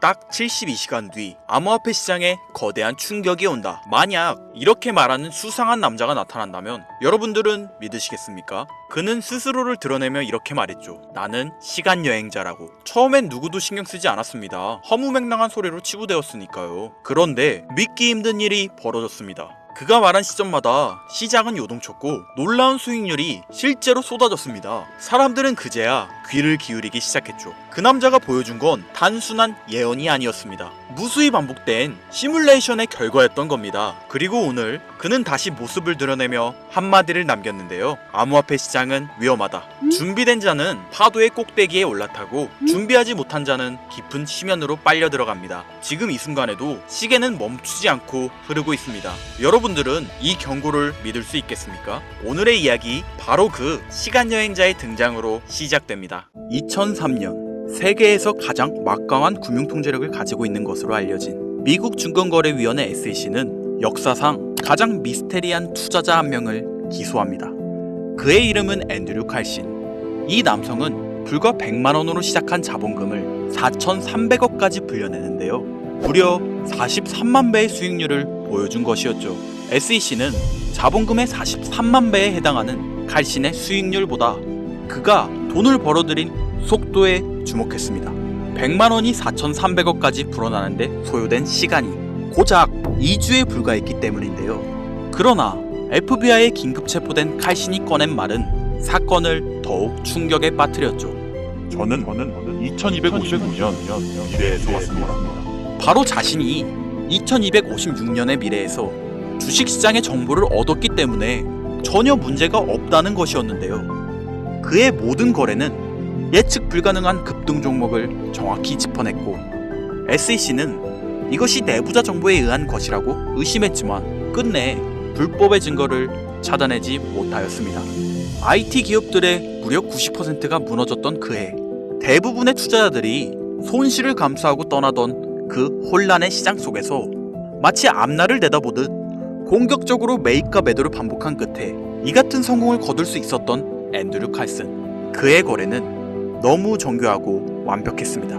딱 72시간 뒤 암호화폐 시장에 거대한 충격이 온다. 만약 이렇게 말하는 수상한 남자가 나타난다면 여러분들은 믿으시겠습니까? 그는 스스로를 드러내며 이렇게 말했죠. 나는 시간 여행자라고. 처음엔 누구도 신경 쓰지 않았습니다. 허무맹랑한 소리로 치부되었으니까요. 그런데 믿기 힘든 일이 벌어졌습니다. 그가 말한 시점마다 시장은 요동쳤고 놀라운 수익률이 실제로 쏟아졌습니다. 사람들은 그제야 귀를 기울이기 시작했죠. 그 남자가 보여준 건 단순한 예언이 아니었습니다. 무수히 반복된 시뮬레이션의 결과였던 겁니다. 그리고 오늘 그는 다시 모습을 드러내며 한마디를 남겼는데요. 암호화폐 시장은 위험하다. 준비된 자는 파도의 꼭대기에 올라타고 준비하지 못한 자는 깊은 심연으로 빨려 들어갑니다. 지금 이 순간에도 시계는 멈추지 않고 흐르고 있습니다. 여러분들은 이 경고를 믿을 수 있겠습니까? 오늘의 이야기 바로 그 시간 여행자의 등장으로 시작됩니다. 2003년 세계에서 가장 막강한 금융 통제력을 가지고 있는 것으로 알려진 미국 증권거래위원회 SEC는 역사상 가장 미스테리한 투자자 한 명을 기소합니다. 그의 이름은 앤드류 칼신. 이 남성은 불과 100만 원으로 시작한 자본금을 4,300억까지 불려내는데요. 무려 43만 배의 수익률을 보여준 것이었죠. SEC는 자본금의 43만 배에 해당하는 칼신의 수익률보다 그가 돈을 벌어들인 속도에 주목했습니다. 100만 원이 4,300억까지 불어나는데 소요된 시간이 고작 2주에 불과했기 때문인데요. 그러나 FBI에 긴급 체포된 칼신이 꺼낸 말은 사건을 더욱 충격에 빠뜨렸죠. 저는 저는 2256년 미래에서 왔습니다. 바로 자신이 2256년의 미래에서 주식시장의 정보를 얻었기 때문에 전혀 문제가 없다는 것이었는데요. 그의 모든 거래는 예측 불가능한 급등 종목을 정확히 짚어냈고 SEC는 이것이 내부자 정보에 의한 것이라고 의심했지만 끝내 불법의 증거를 찾아내지 못하였습니다. IT 기업들의 무려 90%가 무너졌던 그해 대부분의 투자자들이 손실을 감수하고 떠나던 그 혼란의 시장 속에서 마치 앞날을 내다보듯 공격적으로 매입과 매도를 반복한 끝에 이 같은 성공을 거둘 수 있었던 앤드류 칼슨. 그의 거래는 너무 정교하고 완벽했습니다.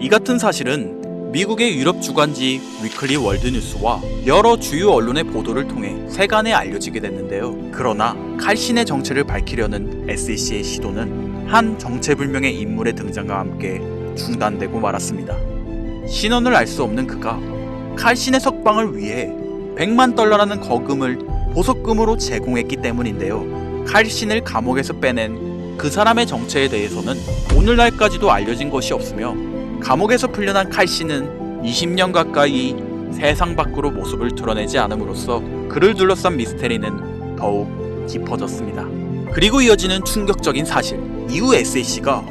이 같은 사실은 미국의 유럽 주간지 위클리 월드뉴스와 여러 주요 언론의 보도를 통해 세간에 알려지게 됐는데요. 그러나 칼신의 정체를 밝히려는 SEC의 시도는 한 정체불명의 인물의 등장과 함께 중단되고 말았습니다. 신원을 알 수 없는 그가 칼신의 석방을 위해 100만 달러라는 거금을 보석금으로 제공했기 때문인데요. 칼신을 감옥에서 빼낸 그 사람의 정체에 대해서는 오늘날까지도 알려진 것이 없으며 감옥에서 풀려난 칼신은 20년 가까이 세상 밖으로 모습을 드러내지 않음으로써 그를 둘러싼 미스테리는 더욱 깊어졌습니다. 그리고 이어지는 충격적인 사실, 이후 SAC가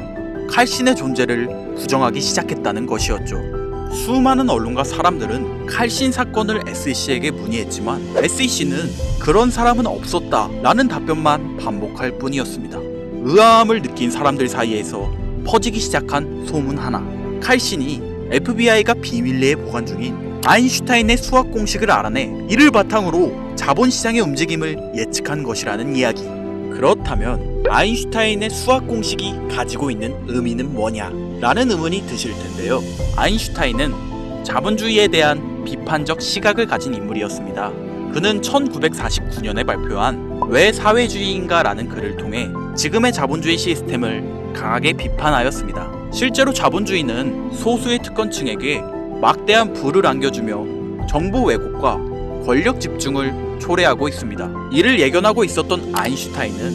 칼신의 존재를 부정하기 시작했다는 것이었죠. 수많은 언론과 사람들은 칼신 사건을 SEC에게 문의했지만 SEC는 그런 사람은 없었다 라는 답변만 반복할 뿐이었습니다. 의아함을 느낀 사람들 사이에서 퍼지기 시작한 소문 하나. 칼신이 FBI가 비밀리에 보관 중인 아인슈타인의 수학 공식을 알아내 이를 바탕으로 자본시장의 움직임을 예측한 것이라는 이야기. 그렇다면 아인슈타인의 수학 공식이 가지고 있는 의미는 뭐냐? 라는 의문이 드실 텐데요. 아인슈타인은 자본주의에 대한 비판적 시각을 가진 인물이었습니다. 그는 1949년에 발표한 왜 사회주의인가 라는 글을 통해 지금의 자본주의 시스템을 강하게 비판하였습니다. 실제로 자본주의는 소수의 특권층에게 막대한 부를 안겨주며 정보 왜곡과 권력 집중을 초래하고 있습니다. 이를 예견하고 있었던 아인슈타인은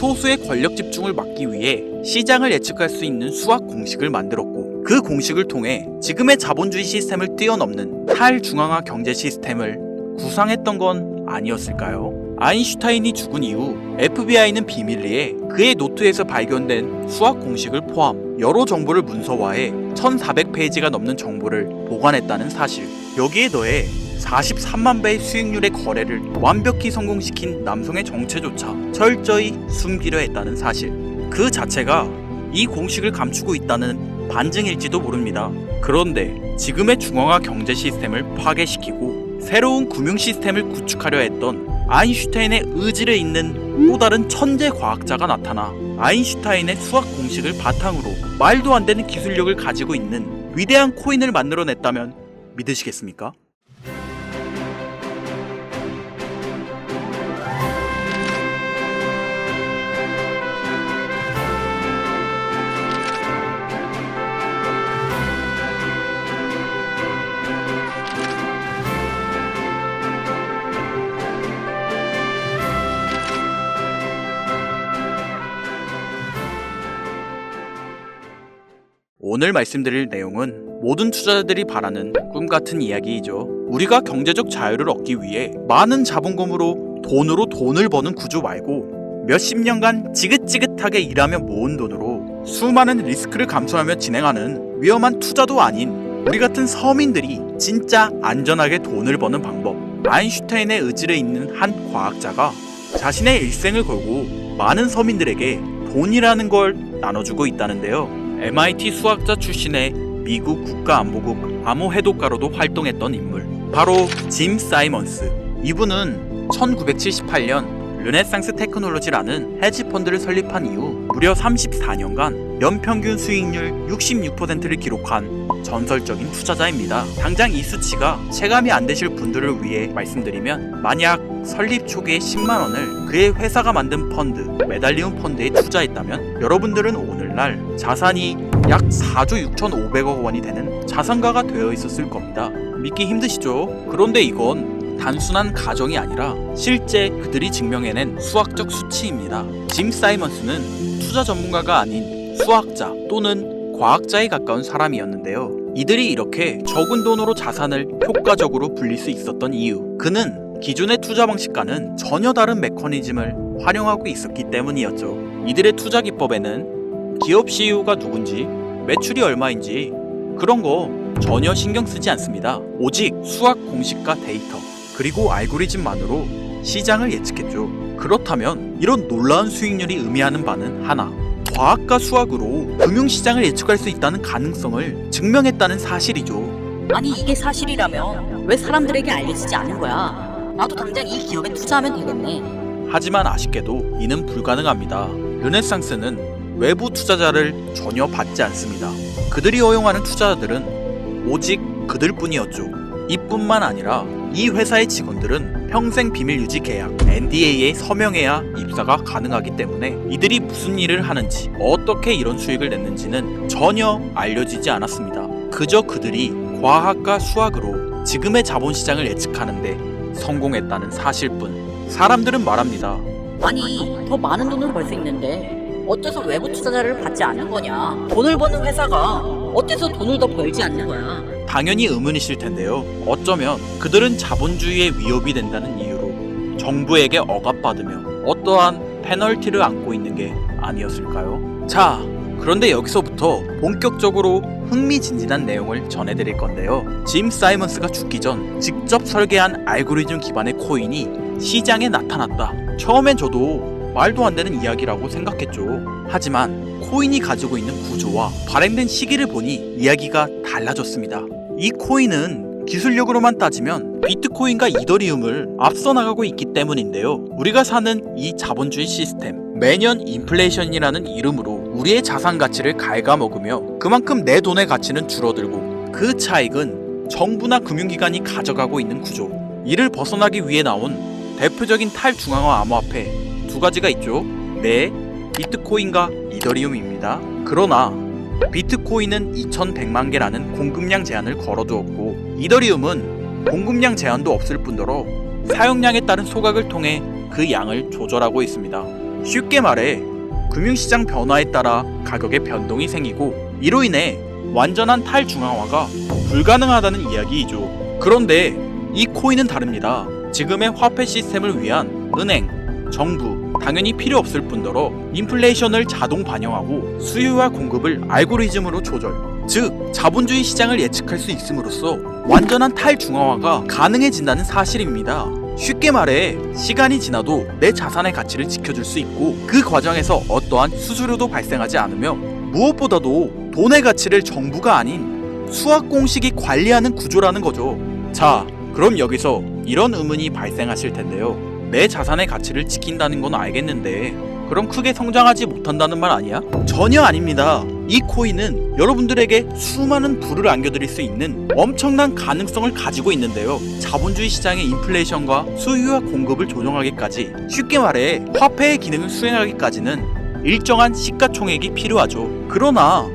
소수의 권력 집중을 막기 위해 시장을 예측할 수 있는 수학 공식을 만들었고 그 공식을 통해 지금의 자본주의 시스템을 뛰어넘는 탈중앙화 경제 시스템을 구상했던 건 아니었을까요? 아인슈타인이 죽은 이후 FBI는 비밀리에 그의 노트에서 발견된 수학 공식을 포함 여러 정보를 문서화해 1400페이지가 넘는 정보를 보관했다는 사실 여기에 더해 43만 배의 수익률의 거래를 완벽히 성공시킨 남성의 정체조차 철저히 숨기려 했다는 사실. 그 자체가 이 공식을 감추고 있다는 반증일지도 모릅니다. 그런데 지금의 중앙화 경제 시스템을 파괴시키고 새로운 금융 시스템을 구축하려 했던 아인슈타인의 의지를 잇는 또 다른 천재 과학자가 나타나 아인슈타인의 수학 공식을 바탕으로 말도 안 되는 기술력을 가지고 있는 위대한 코인을 만들어냈다면 믿으시겠습니까? 오늘 말씀드릴 내용은 모든 투자자들이 바라는 꿈 같은 이야기이죠. 우리가 경제적 자유를 얻기 위해 많은 자본금으로 돈으로 돈을 버는 구조 말고 몇십 년간 지긋지긋하게 일하며 모은 돈으로 수많은 리스크를 감수하며 진행하는 위험한 투자도 아닌 우리 같은 서민들이 진짜 안전하게 돈을 버는 방법. 아인슈타인의 의지를 잇는 한 과학자가 자신의 일생을 걸고 많은 서민들에게 돈이라는 걸 나눠주고 있다는데요. MIT 수학자 출신의 미국 국가안보국 암호해독가로도 활동했던 인물 바로 짐 사이먼스 이분은 1978년 르네상스 테크놀로지라는 헤지펀드를 설립한 이후 무려 34년간 연평균 수익률 66%를 기록한 전설적인 투자자입니다. 당장 이 수치가 체감이 안 되실 분들을 위해 말씀드리면 만약 설립 초기에 10만 원을 그의 회사가 만든 펀드, 메달리움 펀드에 투자했다면 여러분들은 오늘날 자산이 약 4조 6,500억 원이 되는 자산가가 되어 있었을 겁니다. 믿기 힘드시죠? 그런데 이건 단순한 가정이 아니라 실제 그들이 증명해낸 수학적 수치입니다. 짐 사이먼스는 투자 전문가가 아닌 수학자 또는 과학자에 가까운 사람이었는데요. 이들이 이렇게 적은 돈으로 자산을 효과적으로 불릴 수 있었던 이유. 그는 기존의 투자 방식과는 전혀 다른 메커니즘을 활용하고 있었기 때문이었죠. 이들의 투자 기법에는 기업 CEO가 누군지, 매출이 얼마인지 그런 거 전혀 신경 쓰지 않습니다. 오직 수학 공식과 데이터, 그리고 알고리즘만으로 시장을 예측했죠. 그렇다면 이런 놀라운 수익률이 의미하는 바는 하나. 과학과 수학으로 금융시장을 예측할 수 있다는 가능성을 증명했다는 사실이죠. 아니 이게 사실이라면 왜 사람들에게 알려지지 않은 거야? 나도 당장 이 기업에 투자하면 되겠네. 하지만 아쉽게도 이는 불가능합니다. 르네상스는 외부 투자자를 전혀 받지 않습니다. 그들이 허용하는 투자자들은 오직 그들뿐이었죠. 이뿐만 아니라 이 회사의 직원들은 평생 비밀 유지 계약 NDA에 서명해야 입사가 가능하기 때문에 이들이 무슨 일을 하는지 어떻게 이런 수익을 냈는지는 전혀 알려지지 않았습니다. 그저 그들이 과학과 수학으로 지금의 자본시장을 예측하는데 성공했다는 사실뿐. 사람들은 말합니다. 아니 더 많은 돈을 벌 수 있는데 어째서 외부 투자자를 받지 않는 거냐? 돈을 버는 회사가 어째서 돈을 더 벌지 않는 거야? 당연히 의문이실 텐데요. 어쩌면 그들은 자본주의의 위협이 된다는 이유로 정부에게 억압받으며 어떠한 페널티를 안고 있는 게 아니었을까요? 자, 그런데 여기서부터 본격적으로 흥미진진한 내용을 전해드릴 건데요. 짐 사이먼스가 죽기 전 직접 설계한 알고리즘 기반의 코인이 시장에 나타났다. 처음엔 저도 말도 안 되는 이야기라고 생각했죠. 하지만 코인이 가지고 있는 구조와 발행된 시기를 보니 이야기가 달라졌습니다. 이 코인은 기술력으로만 따지면 비트코인과 이더리움을 앞서 나가고 있기 때문인데요. 우리가 사는 이 자본주의 시스템, 매년 인플레이션이라는 이름으로 우리의 자산 가치를 갉아먹으며 그만큼 내 돈의 가치는 줄어들고 그 차익은 정부나 금융기관이 가져가고 있는 구조. 이를 벗어나기 위해 나온 대표적인 탈중앙화 암호화폐 두 가지가 있죠. 네, 비트코인과 이더리움입니다. 그러나 비트코인은 2100만 개라는 공급량 제한을 걸어두었고 이더리움은 공급량 제한도 없을 뿐더러 사용량에 따른 소각을 통해 그 양을 조절하고 있습니다. 쉽게 말해 금융시장 변화에 따라 가격의 변동이 생기고 이로 인해 완전한 탈중앙화가 불가능하다는 이야기이죠. 그런데 이 코인은 다릅니다. 지금의 화폐 시스템을 위한 은행, 정부, 당연히 필요 없을 뿐더러 인플레이션을 자동 반영하고 수요와 공급을 알고리즘으로 조절. 즉, 자본주의 시장을 예측할 수 있음으로써 완전한 탈중앙화가 가능해진다는 사실입니다. 쉽게 말해, 시간이 지나도 내 자산의 가치를 지켜줄 수 있고, 그 과정에서 어떠한 수수료도 발생하지 않으며, 무엇보다도 돈의 가치를 정부가 아닌 수학 공식이 관리하는 구조라는 거죠. 자, 그럼 여기서 이런 의문이 발생하실 텐데요. 내 자산의 가치를 지킨다는 건 알겠는데 그럼 크게 성장하지 못한다는 말 아니야? 전혀 아닙니다. 이 코인은 여러분들에게 수많은 부를 안겨드릴 수 있는 엄청난 가능성을 가지고 있는데요. 자본주의 시장의 인플레이션과 수요와 공급을 조정하기까지 쉽게 말해 화폐의 기능을 수행하기까지는 일정한 시가총액이 필요하죠. 그러나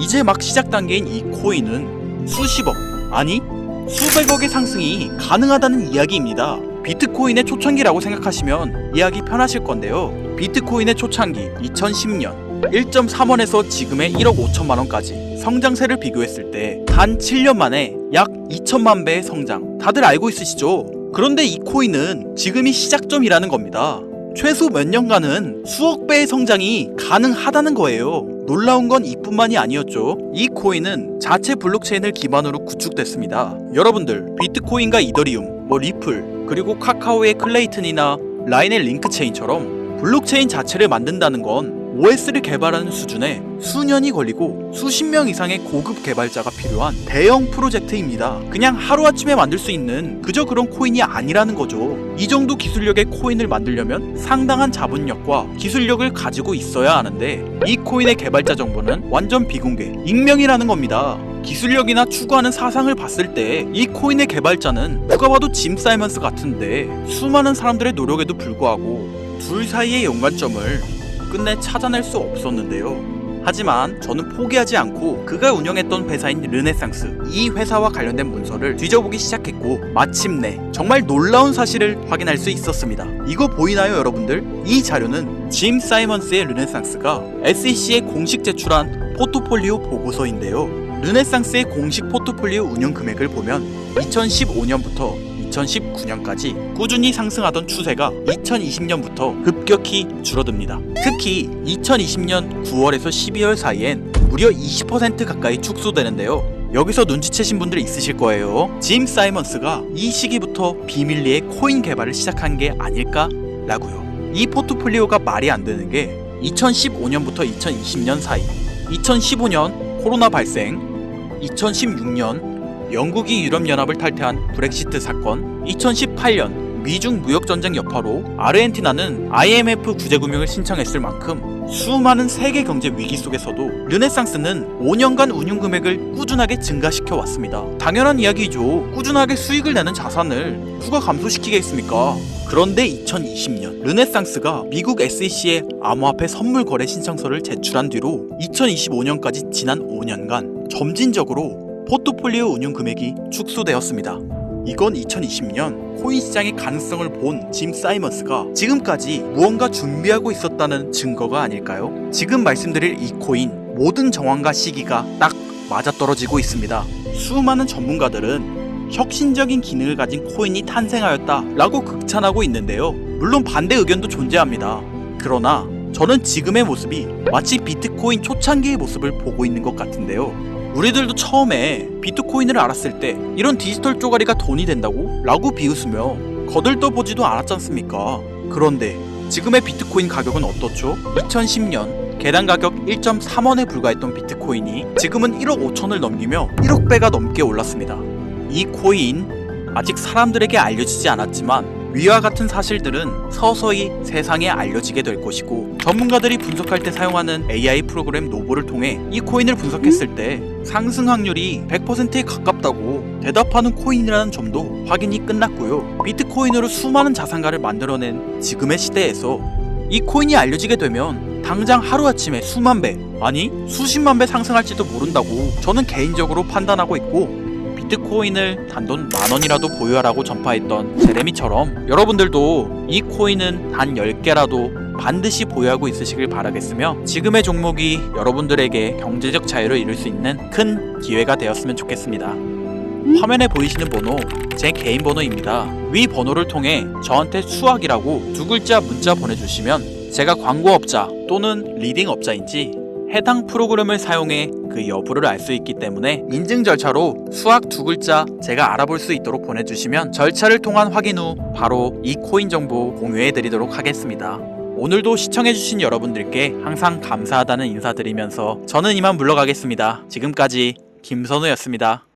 이제 막 시작 단계인 이 코인은 수십억 아니 수백억의 상승이 가능하다는 이야기입니다. 비트코인의 초창기라고 생각하시면 이해하기 편하실 건데요. 비트코인의 초창기 2010년 1.3원에서 지금의 1억 5천만 원까지 성장세를 비교했을 때 단 7년 만에 약 2천만 배의 성장. 다들 알고 있으시죠? 그런데 이 코인은 지금이 시작점이라는 겁니다. 최소 몇 년간은 수억 배의 성장이 가능하다는 거예요. 놀라운 건 이뿐만이 아니었죠. 이 코인은 자체 블록체인을 기반으로 구축됐습니다. 여러분들 비트코인과 이더리움, 뭐 리플, 그리고 카카오의 클레이튼이나 라인의 링크체인처럼 블록체인 자체를 만든다는 건 OS를 개발하는 수준에 수년이 걸리고 수십 명 이상의 고급 개발자가 필요한 대형 프로젝트입니다. 그냥 하루아침에 만들 수 있는 그저 그런 코인이 아니라는 거죠. 이 정도 기술력의 코인을 만들려면 상당한 자본력과 기술력을 가지고 있어야 하는데 이 코인의 개발자 정보는 완전 비공개, 익명이라는 겁니다. 기술력이나 추구하는 사상을 봤을 때 이 코인의 개발자는 누가 봐도 짐 사이먼스 같은데 수많은 사람들의 노력에도 불구하고 둘 사이의 연관점을 끝내 찾아낼 수 없었는데요. 하지만 저는 포기하지 않고 그가 운영했던 회사인 르네상스 이 회사와 관련된 문서를 뒤져보기 시작했고 마침내 정말 놀라운 사실을 확인할 수 있었습니다. 이거 보이나요 여러분들? 이 자료는 짐 사이먼스의 르네상스가 SEC에 공식 제출한 포트폴리오 보고서인데요. 르네상스의 공식 포트폴리오 운영 금액을 보면 2015년부터 2019년까지 꾸준히 상승하던 추세가 2020년부터 급격히 줄어듭니다. 특히 2020년 9월에서 12월 사이엔 무려 20% 가까이 축소되는데요. 여기서 눈치채신 분들 있으실 거예요. 짐 사이먼스가 이 시기부터 비밀리에 코인 개발을 시작한 게 아닐까라고요. 이 포트폴리오가 말이 안 되는 게 2015년부터 2020년 사이, 2015년 코로나 발생, 2016년 영국이 유럽연합을 탈퇴한 브렉시트 사건, 2018년 미중 무역전쟁 여파로 아르헨티나는 IMF 구제금융을 신청했을 만큼 수많은 세계 경제 위기 속에서도 르네상스는 5년간 운용 금액을 꾸준하게 증가시켜 왔습니다. 당연한 이야기죠. 꾸준하게 수익을 내는 자산을 누가 감소시키겠습니까? 그런데 2020년 르네상스가 미국 SEC에 암호화폐 선물 거래 신청서를 제출한 뒤로 2025년까지 지난 5년간 점진적으로 포트폴리오 운용 금액이 축소되었습니다. 이건 2020년 코인 시장의 가능성을 본 짐 사이먼스가 지금까지 무언가 준비하고 있었다는 증거가 아닐까요? 지금 말씀드릴 이 코인 모든 정황과 시기가 딱 맞아떨어지고 있습니다. 수많은 전문가들은 혁신적인 기능을 가진 코인이 탄생하였다 라고 극찬하고 있는데요. 물론 반대 의견도 존재합니다. 그러나 저는 지금의 모습이 마치 비트코인 초창기의 모습을 보고 있는 것 같은데요. 우리들도 처음에 비트코인을 알았을 때 이런 디지털 쪼가리가 돈이 된다고? 라고 비웃으며 거들떠 보지도 않았지 않습니까? 그런데 지금의 비트코인 가격은 어떻죠? 2010년 개당 가격 1.3원에 불과했던 비트코인이 지금은 1억 5천을 넘기며 1억 배가 넘게 올랐습니다. 이 코인 아직 사람들에게 알려지지 않았지만 위와 같은 사실들은 서서히 세상에 알려지게 될 것이고 전문가들이 분석할 때 사용하는 AI 프로그램 노보를 통해 이 코인을 분석했을 때 상승 확률이 100%에 가깝다고 대답하는 코인이라는 점도 확인이 끝났고요. 비트코인으로 수많은 자산가를 만들어낸 지금의 시대에서 이 코인이 알려지게 되면 당장 하루아침에 수만 배, 아니 수십만 배 상승할지도 모른다고 저는 개인적으로 판단하고 있고 비트코인을 단돈 만 원이라도 보유하라고 전파했던 제레미처럼 여러분들도 이 코인은 단 10개라도 반드시 보유하고 있으시길 바라겠으며 지금의 종목이 여러분들에게 경제적 자유를 이룰 수 있는 큰 기회가 되었으면 좋겠습니다. 화면에 보이시는 번호 제 개인 번호입니다. 위 번호를 통해 저한테 수학이라고 두 글자 문자 보내주시면 제가 광고업자 또는 리딩업자인지 해당 프로그램을 사용해 그 여부를 알 수 있기 때문에 인증 절차로 수학 두 글자 제가 알아볼 수 있도록 보내주시면 절차를 통한 확인 후 바로 이 코인 정보 공유해 드리도록 하겠습니다. 오늘도 시청해주신 여러분들께 항상 감사하다는 인사드리면서 저는 이만 물러가겠습니다. 지금까지 김선우였습니다.